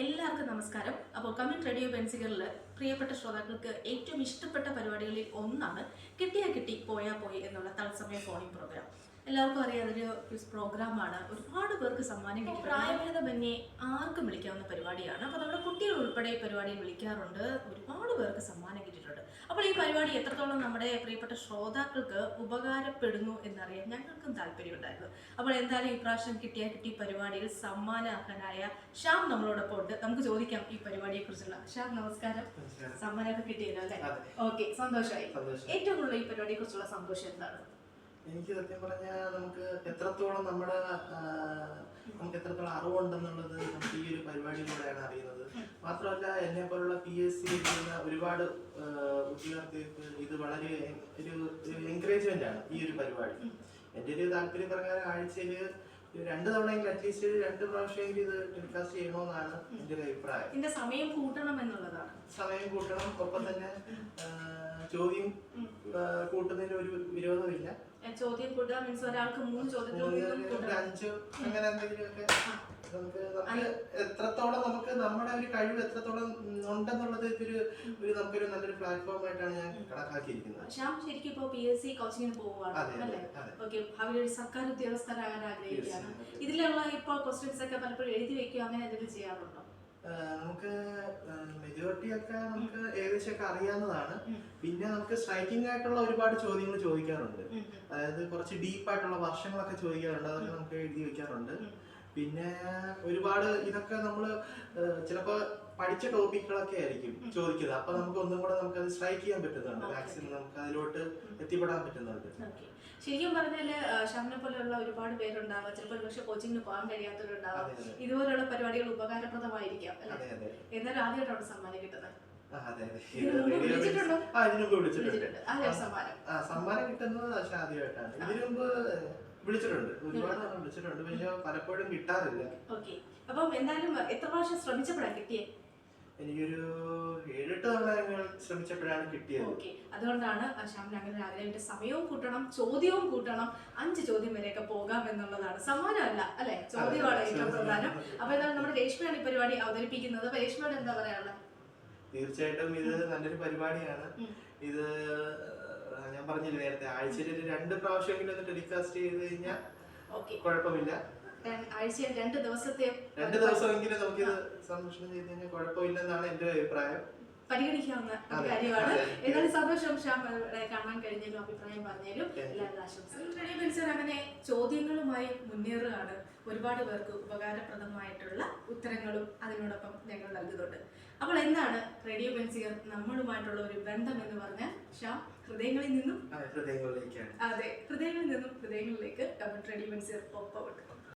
എല്ലാവർക്കും നമസ്കാരം. അപ്പോൾ കമന്റ് റേഡിയോ ബെൻസികളിൽ പ്രിയപ്പെട്ട ശ്രോതാക്കൾക്ക് ഏറ്റവും ഇഷ്ടപ്പെട്ട പരിപാടികളിൽ ഒന്നാണ് കിട്ടിയാ കിട്ടി പോയാ പോയി എന്നുള്ള തത്സമയ ഫോണിംഗ് പ്രോഗ്രാം. എല്ലാവർക്കും അറിയാം അതൊരു ക്വിസ് പ്രോഗ്രാമാണ് ഒരുപാട് പേർക്ക് സമ്മാനം കിട്ടി പ്രായഭേദമന്യേ ആർക്കും വിളിക്കാവുന്ന പരിപാടിയാണ്. അപ്പോൾ നമ്മുടെ കുട്ടികൾ ഉൾപ്പെടെ ഈ പരിപാടിയിൽ വിളിക്കാറുണ്ട്. ഒരുപാട് പേർക്ക് സമ്മാനം കിട്ടിയിട്ടുണ്ട്. അപ്പോൾ ഈ പരിപാടി എത്രത്തോളം നമ്മുടെ പ്രിയപ്പെട്ട ശ്രോതാക്കൾക്ക് ഉപകാരപ്പെടുന്നു എന്നറിയാൻ ഞങ്ങൾക്കും താല്പര്യമുണ്ടായിരുന്നു. അപ്പോൾ എന്തായാലും ഈ പ്രാവശ്യം കിട്ടിയ കിട്ടി പരിപാടിയിൽ സമ്മാനാർഹനായ ശ്യാം നമ്മളോടൊപ്പം ഉണ്ട്. നമുക്ക് ചോദിക്കാം ഈ പരിപാടിയെ കുറിച്ചുള്ള ശ്യാം നമസ്കാരം. സമ്മാനമൊക്കെ കിട്ടിയല്ലോ അല്ലേ? ഓക്കെ സന്തോഷമായി. സന്തോഷം. ഏറ്റവും കൂടുതൽ ഈ പരിപാടിയെ കുറിച്ചുള്ള സന്തോഷം എന്താണ്? എനിക്ക് സത്യം പറഞ്ഞാൽ നമുക്ക് എത്രത്തോളം നമ്മുടെ നമുക്ക് എത്രത്തോളം അറിവുണ്ടെന്നുള്ളത് നമുക്ക് ഈ ഒരു പരിപാടിയിലൂടെയാണ് അറിയുന്നത്. മാത്രമല്ല എന്നെ പോലുള്ള പി എസ് സി എഴുതുന്ന ഒരുപാട് ഉദ്യോഗാർത്ഥികൾക്ക് ഇത് വളരെ ഒരു എൻകറേജ്മെന്റ് ആണ് ഈ ഒരു പരിപാടി. എന്റെ ഒരു താല്പര്യ പ്രകാരം ആഴ്ചയിൽ രണ്ട് തവണയെങ്കിലും അറ്റ്ലീസ്റ്റ് രണ്ട് പ്രാവശ്യമെങ്കിലും ഇത് ടെലികാസ്റ്റ് ചെയ്യണമെന്നാണ് എന്റെ ഒരു അഭിപ്രായം. സമയം കൂട്ടണം എന്നുള്ളതാണ്. സമയം കൂട്ടണം. ഒപ്പം തന്നെ ചോദ്യം കൂട്ടുന്നതിന് ഒരു വിരോധമില്ല. ചോദ്യം കൂടുക മീൻസ് ഒരാൾക്ക് മൂന്ന് ചോദ്യത്തിൽ നമുക്ക് നമുക്ക് എത്രത്തോളം നമുക്ക് നമ്മുടെ ഒരു കഴിവ് എത്രത്തോളം ഉണ്ടെന്നുള്ളത് ഇതൊരു ഒരു നമുക്കൊരു നല്ലൊരു പ്ലാറ്റ്ഫോം ആയിട്ടാണ് ഞാൻ കണക്കാക്കിയിരിക്കുന്നത്. ശ്യാം ശരിക്കും ഇപ്പോ പി എസ് സി കോച്ചിങ്ങിന് പോവുകയാണ് അല്ലേ. ഓക്കെ സർക്കാർ ഉദ്യോഗസ്ഥരാകാൻ ആഗ്രഹിക്കുകയാണ്. ഇതിലുള്ള ഇപ്പോൾ ക്വസ്റ്റ്യൻസ് ഒക്കെ പലപ്പോഴും എഴുതി വെക്കുക അങ്ങനെ എന്തെങ്കിലും ചെയ്യാറുണ്ടോ? നമുക്ക് മെജോറിറ്റി ഒക്കെ നമുക്ക് ഏകദേശം ഒക്കെ അറിയാവുന്നതാണ്. പിന്നെ നമുക്ക് സ്ട്രൈക്കിംഗ് ആയിട്ടുള്ള ഒരുപാട് ചോദ്യങ്ങൾ ചോദിക്കാറുണ്ട്. അതായത് കുറച്ച് ഡീപ്പായിട്ടുള്ള വർഷങ്ങളൊക്കെ ചോദിക്കാറുണ്ട്. അതൊക്കെ നമുക്ക് എഴുതി. പിന്നെ ഒരുപാട് ഇതൊക്കെ നമ്മൾ ചിലപ്പോൾ പഠിച്ച ടോപ്പിക്കുകളൊക്കെ ആയിരിക്കും ചോദിക്കുന്നത്. അപ്പൊ നമുക്ക് ഒന്നും കൂടെ നമുക്ക് അത് സ്ട്രൈക്ക് ചെയ്യാൻ പറ്റുന്നുണ്ട്. മാക്സിമം നമുക്ക് അതിലോട്ട് എത്തിപ്പെടാൻ പറ്റുന്നുണ്ട്. ശരിക്കും പറഞ്ഞാൽ ഷാമിനെ പോലെയുള്ള ഒരുപാട് പേരുണ്ടാവാം. ചിലപ്പോൾ പക്ഷെ കോച്ചിങ്ങിന് പോകാൻ കഴിയാത്തവരുണ്ടാവാം. ഇതുപോലെയുള്ള പരിപാടികൾ ഉപകാരപ്രദമായിരിക്കാം എന്നാലും ആദ്യമായിട്ടാണ് സമ്മാനം കിട്ടുന്നത്. സമ്മാനം. കിട്ടുന്നത് പക്ഷെ ആദ്യമായിട്ടാണ്. ഇതിനു മുമ്പ് വിളിച്ചിട്ടുണ്ട്. ഒരുപാട് തവണ വിളിച്ചിട്ടുണ്ട്. പക്ഷെ പലപ്പോഴും കിട്ടാറില്ല. ഓക്കെ. അപ്പം എന്തായാലും എത്ര പ്രാവശ്യം ശ്രമിച്ചപ്പോഴാണ് കിട്ടിയേ? എനിക്കൊരു ഏഴെട്ട് തവണ ശ്രമിച്ചപ്പോഴാണ് കിട്ടിയത്. ഓക്കെ. അതുകൊണ്ടാണ് ഷാമിന് അങ്ങനെ ആഗ്രഹം സമയവും കൂട്ടണം ചോദ്യവും കൂട്ടണം അഞ്ച് ചോദ്യം വരെയൊക്കെ പോകാം എന്നുള്ളതാണ്. സമ്മാനമല്ല അല്ലെ? ചോദ്യമാണ് ഏറ്റവും. പ്രധാനം. അപ്പൊ എന്താണ് നമ്മുടെ രേഷ്മയാണ് ഈ പരിപാടി അവതരിപ്പിക്കുന്നത്. രേഷ്മയുടെ എന്താ പറയാനുള്ളത്? തീർച്ചയായിട്ടും ഇത് നല്ലൊരു പരിപാടിയാണ്. ഇത് പറഞ്ഞില്ലേ നേരത്തെ? ആഴ്ചയിൽ ഒരു രണ്ട് പ്രാവശ്യം ഒന്ന് ടെലികാസ്റ്റ് ചെയ്ത് കഴിഞ്ഞാൽ കുഴപ്പമില്ല. ആഴ്ചയിൽ രണ്ട് ദിവസത്തെ രണ്ട് ദിവസമെങ്കിലും നമുക്കിത് സംരക്ഷണം ചെയ്ത് കഴിഞ്ഞാൽ കുഴപ്പമില്ലെന്നാണ് എന്റെ അഭിപ്രായം. പരിഗണിക്കാവുന്ന കാര്യമാണ്. ഏതായാലും സന്തോഷം ഷാം കാണാൻ കഴിഞ്ഞാലും അഭിപ്രായം പറഞ്ഞാലും. എല്ലാവരും ആശംസകൾ അങ്ങനെ ചോദ്യങ്ങളുമായി മുന്നേറുകയാണ് ഒരുപാട് പേർക്ക് ഉപകാരപ്രദമായിട്ടുള്ള ഉത്തരങ്ങളും അതിനോടൊപ്പം ഞങ്ങൾ നൽകുന്നുണ്ട്. അപ്പോൾ എന്താണ് റേഡിയോ പെൻസിയർ നമ്മളുമായിട്ടുള്ള ഒരു ബന്ധം എന്ന് പറഞ്ഞാൽ ഷ്യാം ഹൃദയങ്ങളിൽ നിന്നും ഹൃദയങ്ങളിലേക്കാണ്. അതെ ഹൃദയങ്ങളിൽ നിന്നും ഹൃദയങ്ങളിലേക്ക് കമന്റ് റേഡിയോ പോപ്പ് ഒപ്പമുണ്ട്